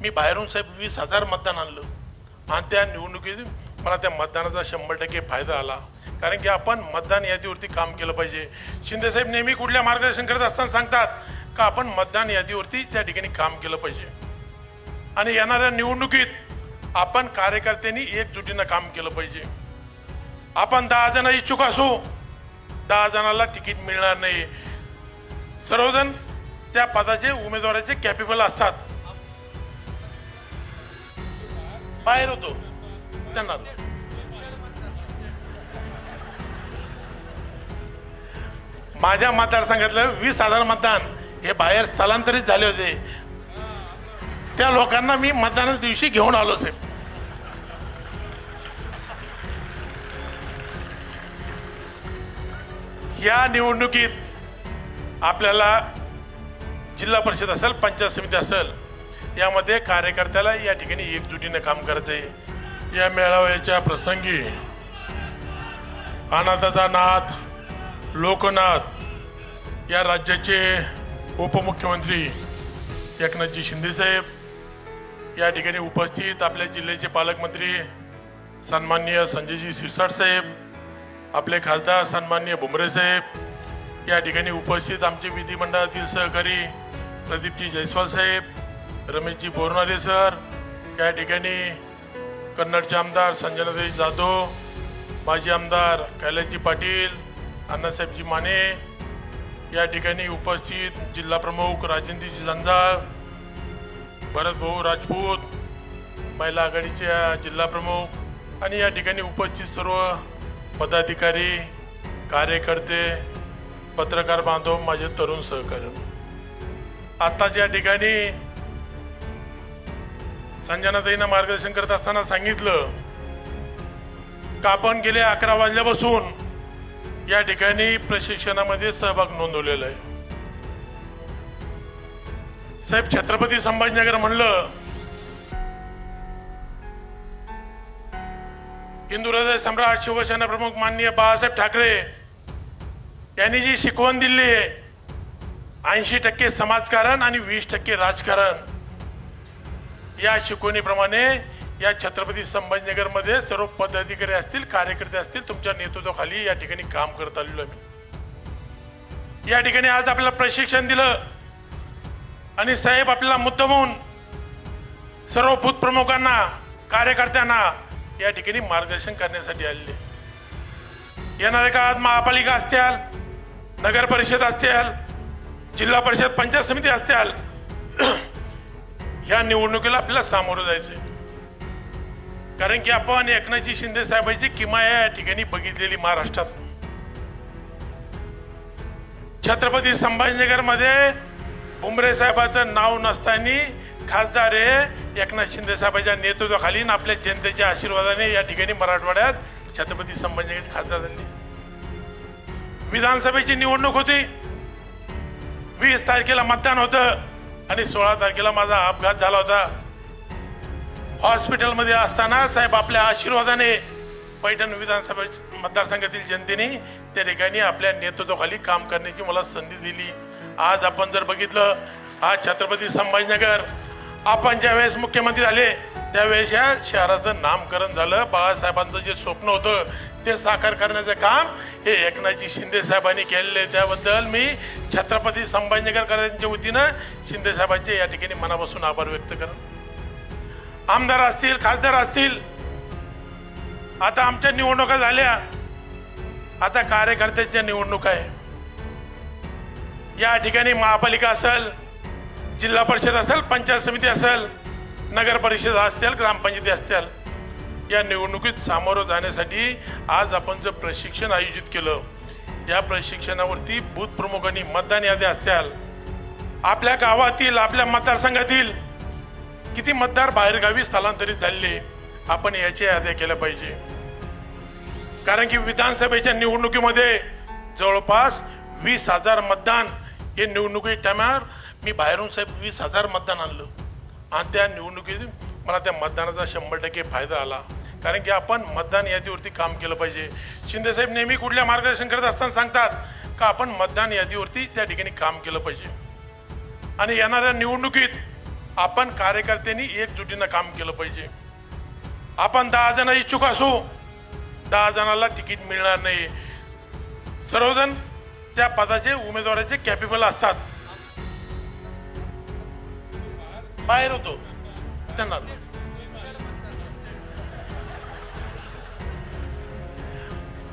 मी बाहेरून साहेब वीस हजार मतदान आणलं. आणि त्या निवडणुकीत मला त्या मतदानाचा शंभर टक्के फायदा आला. कारण की आपण मतदान यादीवरती काम केलं पाहिजे. शिंदे साहेब नेहमी कुठल्या मार्गदर्शन करत असताना सांगतात का आपण मतदान यादीवरती त्या ठिकाणी काम केलं पाहिजे. आणि येणाऱ्या निवडणुकीत आपण कार्यकर्त्यांनी एकजुटीनं काम केलं पाहिजे. आपण दहा जण इच्छुक असू दहा जणाला तिकीट मिळणार नाही. सर्वजण त्या पदाचे उमेदवाराचे कॅपेबल असतात. बाहेर होतो. त्यांना. माझ्या मतदारसंघातलं वीस हजार मतदान हे बाहेर स्थलांतरित झाले होते. त्या लोकांना मी मतदानाच्या दिवशी घेऊन आलो साहेब. या निवडणुकीत आपल्याला जिल्हा परिषद असेल पंचायत समिती असेल यामध्ये कार्यकर्त्याला या ठिकाणी एकजुटीने काम करायचं आहे या मेळाव्याच्या प्रसंगी अनाथाचा नाथ लोकनाथ या राज्याचे उपमुख्यमंत्री एकनाथजी शिंदेसाहेब या ठिकाणी उपस्थित आपल्या जिल्ह्याचे पालकमंत्री सन्माननीय संजयजी शिरसाट साहेब आपले खासदार सन्माननीय भुमरे साहेब या ठिकाणी उपस्थित आमचे विधिमंडळातील सहकारी प्रदीपजी जयस्वाल साहेब रमेशजी बोरनारे सर या ठिकाणी कन्नडचे आमदार संजनाताई जाधव माजी आमदार कैलासजी पाटील अण्णासाहेबजी माने या ठिकाणी उपस्थित जिल्हा प्रमुख राजेंद्रजी जंजाळ भरतभाऊ राजपूत महिला आघाडीच्या जिल्हाप्रमुख आणि या ठिकाणी उपस्थित सर्व पदाधिकारी कार्यकर्ते पत्रकार बांधव माझे तरुण सहकारी. आत्ताच या ठिकाणी संजनाताईंना मार्गदर्शन करत असताना सांगितलं का आपण गेले अकरा वाजल्यापासून या ठिकाणी प्रशिक्षणामध्ये सहभाग नोंदवलेला आहे. साहेब छत्रपती संभाजीनगर म्हणलं हिंदू हृदय सम्राट शिवसेना प्रमुख माननीय बाळासाहेब ठाकरे यांनी जी शिकवण दिली आहे ऐंशी टक्के समाजकारण आणि वीस टक्के राजकारण. या शिकवणीप्रमाणे या छत्रपती संभाजीनगरमध्ये सर्व पदाधिकारी असतील कार्यकर्ते असतील तुमच्या नेतृत्वाखाली या ठिकाणी काम करत आलेलो आम्ही या ठिकाणी आज आपल्याला प्रशिक्षण दिलं आणि साहेब आपल्याला मुद्दामून सर्व भूत प्रमुखांना कार्यकर्त्यांना या ठिकाणी मार्गदर्शन करण्यासाठी आलेले येणाऱ्या काळात महापालिका असत्याल नगर परिषद असतील जिल्हा परिषद पंचायत समिती असतील ह्या निवडणुकीला आपल्याला सामोरं जायचंय. कारण की आपण एकनाथजी शिंदे साहेबांची किमाया या ठिकाणी बघितलेली महाराष्ट्रात. छत्रपती संभाजीनगरमध्ये बुमरे साहेबाचं नाव नसताना खासदार हे एकनाथ शिंदे साहेबांच्या नेतृत्वाखाली आपल्या जनतेच्या आशीर्वादाने या ठिकाणी मराठवाड्यात छत्रपती संभाजीनगर खासदार झाले. विधानसभेची निवडणूक होती. वीस तारखेला मतदान होतं. आणि सोळा तारखेला माझा अपघात झाला होता. हॉस्पिटलमध्ये असताना साहेब आपल्या आशीर्वादाने पैठण विधानसभा मतदारसंघातील जनतेने त्या ठिकाणी आपल्या नेतृत्वाखाली काम करण्याची मला संधी दिली. आज आपण जर बघितलं आज छत्रपती संभाजीनगर आपण ज्यावेळेस मुख्यमंत्री झाले त्यावेळेस या शहराचं नामकरण झालं. बाळासाहेबांचं जे स्वप्न होतं ते साकार करण्याचं काम हे एकनाथजी शिंदे साहेबांनी केलेले आहे. त्याबद्दल मी छत्रपती संभाजीनगरकरांच्या वतीनं शिंदे साहेबांचे या ठिकाणी मनापासून आभार व्यक्त करत आमदार असतील खासदार असतील आता आमच्या निवडणुका झाल्या. आता कार्यकर्त्यांच्या निवडणुका आहे. या ठिकाणी महापालिका असेल जिल्हा परिषद असेल पंचायत समिती असेल नगर परिषद असतील ग्रामपंचायती असतील या निवडणुकीत सामोरं जाण्यासाठी आज आपण जे प्रशिक्षण आयोजित केलं या प्रशिक्षणावरती बूथ प्रमुखांनी मतदान याद्या असत्याल आपल्या गावातील आपल्या मतदारसंघातील किती मतदार बाहेरगावी स्थलांतरित झालेले आपण याच्या याद्या केल्या पाहिजे. कारण की विधानसभेच्या निवडणुकीमध्ये जवळपास वीस हजार मतदान हे निवडणुकी टायमावर मी बाहेरून साहेब वीस हजार मतदान आणलं. आणि त्या निवडणुकीत मला त्या मतदानाचा शंभर टक्के फायदा आला. कारण की आपण मतदान यादीवरती काम केलं पाहिजे. शिंदेसाहेब नेहमी कुठल्या मार्गदर्शन करत असताना सांगतात का आपण मतदान यादीवरती त्या ठिकाणी काम केलं पाहिजे. आणि येणाऱ्या निवडणुकीत आपण कार्यकर्त्यांनी एकजुटीनं काम केलं पाहिजे. आपण दहा जण इच्छुक असू दहा जणाला तिकीट मिळणार नाही. सर्वजण त्या पदाचे उमेदवाराचे कॅपेबल असतात. बाहेर होतो. त्यांना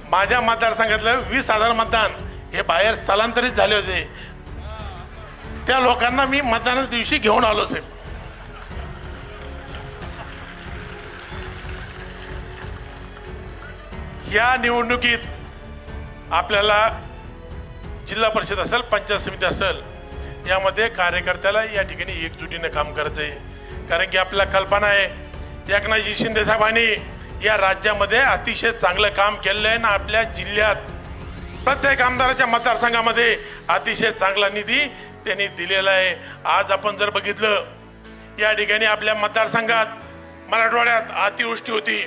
माझ्या मतदारसंघातलं वीस हजार मतदान हे बाहेर स्थलांतरित झाले होते. त्या लोकांना मी मतदानाच्या दिवशी घेऊन आलो साहेब. या निवडणुकीत आपल्याला जिल्हा परिषद असेल पंचायत समिती असेल यामध्ये कार्यकर्त्याला या ठिकाणी एकजुटीने काम करायचं आहे कारण की आपल्याला कल्पना आहे एकनाथजी शिंदे साहेबांनी या राज्यामध्ये अतिशय चांगलं काम केलेलं आहे ना आपल्या जिल्ह्यात प्रत्येक आमदाराच्या मतदारसंघामध्ये अतिशय चांगला निधी त्यांनी दिलेला आहे. आज आपण जर बघितलं या ठिकाणी आपल्या मतदारसंघात मराठवाड्यात अतिवृष्टी होती.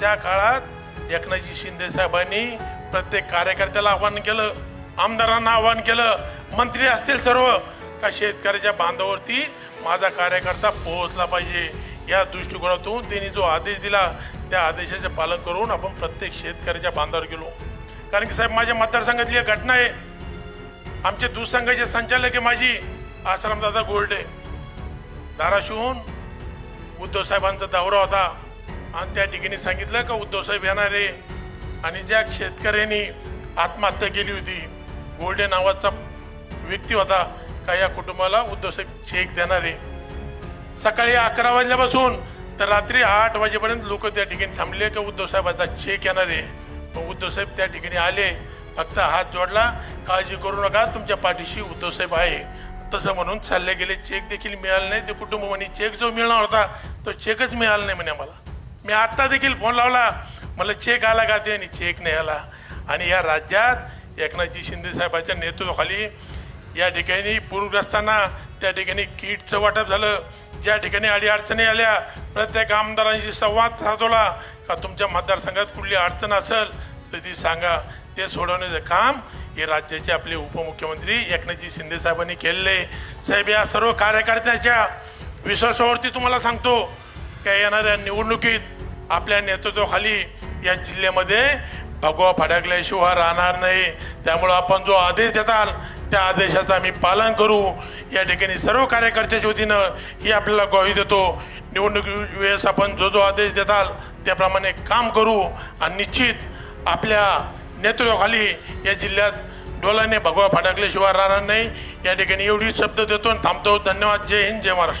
त्या काळात एकनाथजी शिंदे साहेबांनी प्रत्येक कार्यकर्त्याला आवाहन केलं आमदारांना आवाहन केलं मंत्री असतील सर्व का शेतकऱ्याच्या बांधावरती माझा कार्यकर्ता पोहोचला पाहिजे? या दृष्टिकोनातून त्यांनी जो आदेश दिला त्या आदेशाचे पालन करून आपण प्रत्येक शेतकऱ्याच्या बांधावर गेलो. कारण की साहेब माझ्या मतदारसंघातली एक घटना आहे. आमचे दूध संघाचे संचालक आहे माझी आसारामदादा गोल्डे धाराशिवहून उद्धव साहेबांचा दौरा होता. आणि त्या ठिकाणी सांगितलं का उद्धव साहेब येणार आहे. आणि ज्या शेतकऱ्यांनी आत्महत्या केली होती गोल्डे नावाचा व्यक्ती होता. का या कुटुंबाला उद्धवसाहेब चेक देणार आहे? सकाळी अकरा वाजल्यापासून तर रात्री आठ वाजेपर्यंत लोक त्या ठिकाणी थांबले का उद्धवसाहेबाचा चेक येणार आहे? मग उद्धव साहेब त्या ठिकाणी आले फक्त हात जोडला काळजी करू नका तुमच्या पाठीशी उद्धव साहेब आहे. तसं म्हणून चालले गेले. चेक देखील मिळाला नाही. ते कुटुंब म्हणे चेक जो मिळणार होता तो चेकच मिळाला नाही म्हणे मला मी आत्ता देखील फोन लावला. मला चेक आला का ते आणि चेक नाही आला. आणि या राज्यात एकनाथजी शिंदे साहेबांच्या नेतृत्वाखाली या ठिकाणी पूरग्रस्तांना त्या ठिकाणी किटचं वाटप झालं. ज्या ठिकाणी अडीअडचणी आल्या प्रत्येक आमदारांशी संवाद साधवला का तुमच्या मतदारसंघात कुठली अडचण असेल तर ती सांगा. ते सोडवण्याचं काम हे राज्याचे आपले उपमुख्यमंत्री एकनाथजी शिंदे साहेबांनी केलेले साहेब या सर्व कार्यकर्त्याच्या विश्वासावरती तुम्हाला सांगतो का येणाऱ्या निवडणुकीत आपल्या नेतृत्वाखाली या जिल्ह्यामध्ये भगवा फडकल्याशिवाय राहणार नाही. त्यामुळं आपण जो आदेश देताल त्या आदेशाचं आम्ही पालन करू. या ठिकाणी सर्व कार्यकर्त्याच्या वतीनं ही आपल्याला ग्वाही देतो. निवडणूक वेळेस आपण जो जो आदेश देताल त्याप्रमाणे काम करू. आणि निश्चित आपल्या नेतृत्वाखाली या जिल्ह्यात डोलाने भगवा फटाकल्याशिवाय राहणार नाही. या ठिकाणी एवढी शब्द देतो आणि थांबतो. धन्यवाद. जय हिंद. जय महाराष्ट्र.